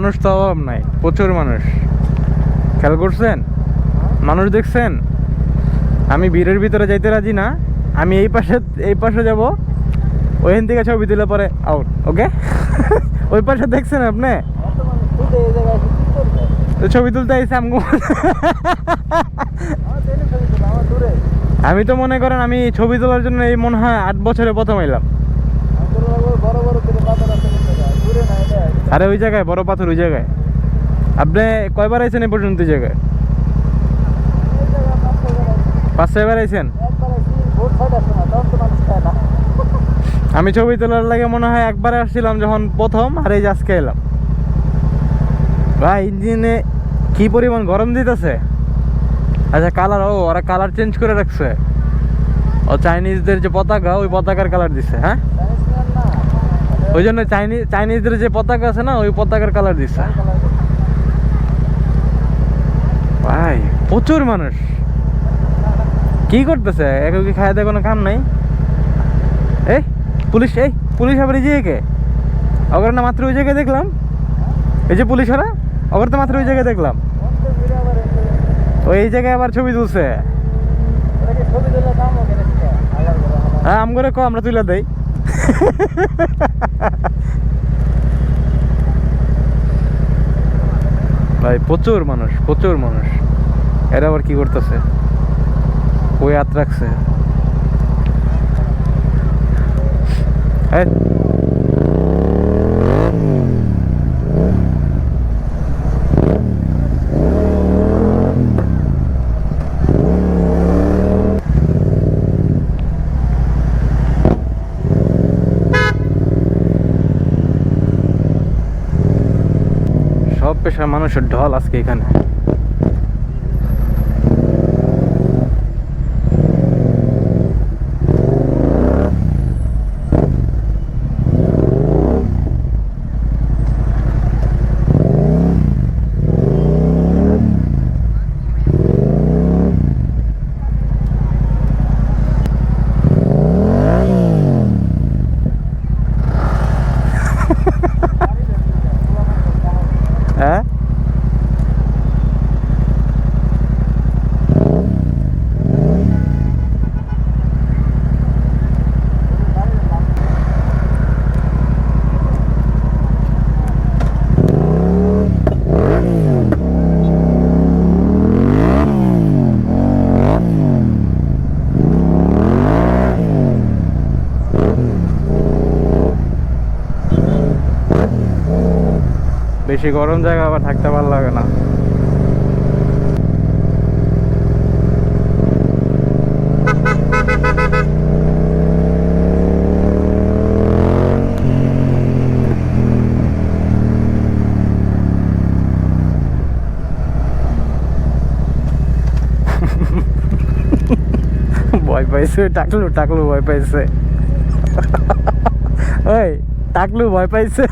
মানুষ তো অভাব নাই, প্রচুর মানুষ। খেয়াল করছেন? মানুষ দেখছেন? আমি ভিড়ের ভিতরে যাইতে রাজি না, আমি এই পাশে এই পাশে যাব, ওইখান থেকে ছবি তুলে পরে আউট ওকে ওই পাশে দেখছেন আপনি? তো ছবি তুলতে আইসি। আমি তো মনে করেন আমি ছবি তোলার জন্য এই মনে হয় আট বছরে প্রথম এলাম আরে ওই জায়গায়, বড় পাথর ওই জায়গায়। আপনি কয়বার আইছেন এই পর্যন্ত জায়গায়? পাঁচ, ছয়বার আইছেন। আমি ছবি তোলার লাগে মনে হয় একবার আসছিলাম যখন প্রথম, আর এই আজকে এলাম। ভাই, ইঞ্জিনে কি পরিমাণ গরম দিতেছে? আচ্ছা কালার ও, ওরা কালার চেঞ্জ করে রাখছে। ও চাইনিজদের যে পতাকা, ওই পতাকার কালার দিছে হ্যাঁ? ওই জন্য চাইনিজ চাইনিজদের যে পতাকা আছে না, ওই পতাকার কালার করে। ভাই, প্রচুর মানুষ কি করতেছে একে কি খাওয়া কোনো কাম নাই এই, পুলিশ এই, পুলিশ আবার এই কে অগর না মাত্র ওই জায়গায় দেখলাম এই যে পুলিশ ওরা, অগর তো মাত্র ওই জায়গায় দেখলাম আবার এই জায়গায়। আবার ছবি তুলছে। হ্যাঁ আম করে কো, আমরা তুলে দেই প্রচুর মানুষ প্রচুর মানুষ। এরা আবার কি করতেছে? ওই হাত রাখছে। এই, পেশার মানুষের ঢল আজকে এখানে হ্যাঁ বেশি গরম জায়গা আবার থাকতে ভালো লাগে না। ভয় পাইছে, টাকলু টাকলু ভয় পাইছে। ওই, টাকলু ভয় পাইছে।